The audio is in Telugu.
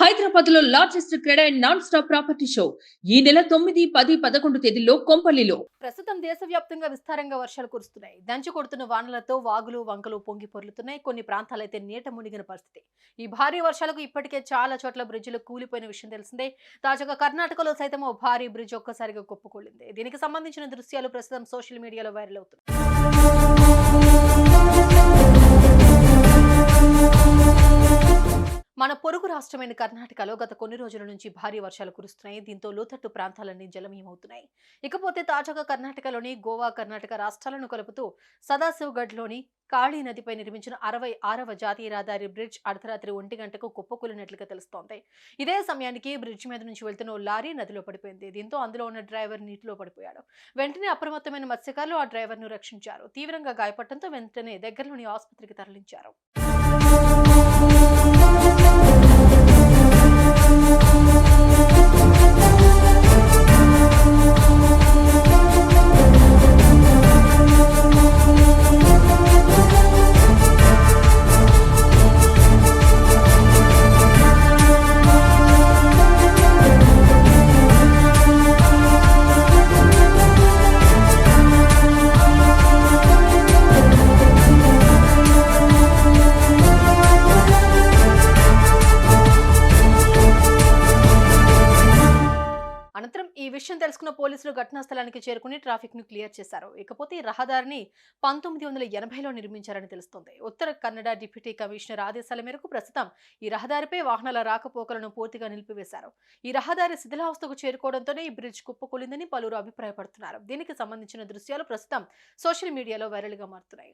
హైదరాబాద్లో largest cred and non stop property show. ఈ నెల తొమ్మిది పది పదకొండు తేదీల్లో కొంపల్లిలో. ప్రస్తుతం దేశవ్యాప్తంగా విస్తారంగా వర్షాలు కురుస్తున్నాయి. దంచి కొడుతున్న వానలతో వాగులు వంకలు పొంగి పొర్లుతున్నాయి. కొన్ని ప్రాంతాలైతే నీట మునిగిన పరిస్థితి. ఈ భారీ వర్షాలకు ఇప్పటికే చాలా చోట్ల బ్రిడ్జిలు కూలిపోయిన విషయం తెలిసిందే. తాజాగా కర్ణాటకలో సైతం ఓ భారీ బ్రిడ్జ్ ఒక్కసారిగా కొప్పుకొల్లింది దీనికి సంబంధించిన దృశ్యాలు ప్రస్తుతం సోషల్ మీడియాలో వైరల్ అవుతున్నాయి. మన పొరుగు రాష్ట్రమైన కర్ణాటకలో గత కొన్ని రోజుల నుంచి భారీ వర్షాలు కురుస్తున్నాయి. దీంతో లోతట్టు ప్రాంతాలన్నీ జలమయమవుతున్నాయి. ఇకపోతే తాజాగా కర్ణాటకలోని గోవా కర్ణాటక రాష్ట్రాలను కలుపుతూ సదాశివ్గఢ్లోని కాళీ నదిపై నిర్మించిన అరవై ఆరవ జాతీయ రహదారి బ్రిడ్జ్ అర్ధరాత్రి ఒంటి గంటకు కుప్పకూలినట్లుగా తెలుస్తోంది. ఇదే సమయానికి బ్రిడ్జ్ మీద నుంచి వెళ్తున్న ఓ లారీ నదిలో పడిపోయింది. దీంతో అందులో ఉన్న డ్రైవర్ నీటిలో పడిపోయాడు. వెంటనే అప్రమత్తమైన మత్స్యకారులు ఆ డ్రైవర్ను రక్షించారు. తీవ్రంగా గాయపడటంతో వెంటనే దగ్గరలోని ఆసుపత్రికి తరలించారు. ఈ విషయం తెలుసుకున్న పోలీసులు ఘటనా స్థలానికి చేరుకుని ట్రాఫిక్ను క్లియర్ చేశారు. ఇకపోతే రహదారిని పంతొమ్మిది వందల ఎనభైలో నిర్మించారని తెలుస్తోంది. ఉత్తర కన్నడ డిప్యూటీ కమిషనర్ ఆదేశాల మేరకు ప్రస్తుతం ఈ రహదారిపై వాహనాల రాకపోకలను పూర్తిగా నిలిపివేశారు. ఈ రహదారి శిథిలావస్థకు చేరుకోవడంతోనే ఈ బ్రిడ్జ్ కుప్పకూలిందని పలువురు అభిప్రాయపడుతున్నారు. దీనికి సంబంధించిన దృశ్యాలు ప్రస్తుతం సోషల్ మీడియాలో వైరల్గా మారుతున్నాయి.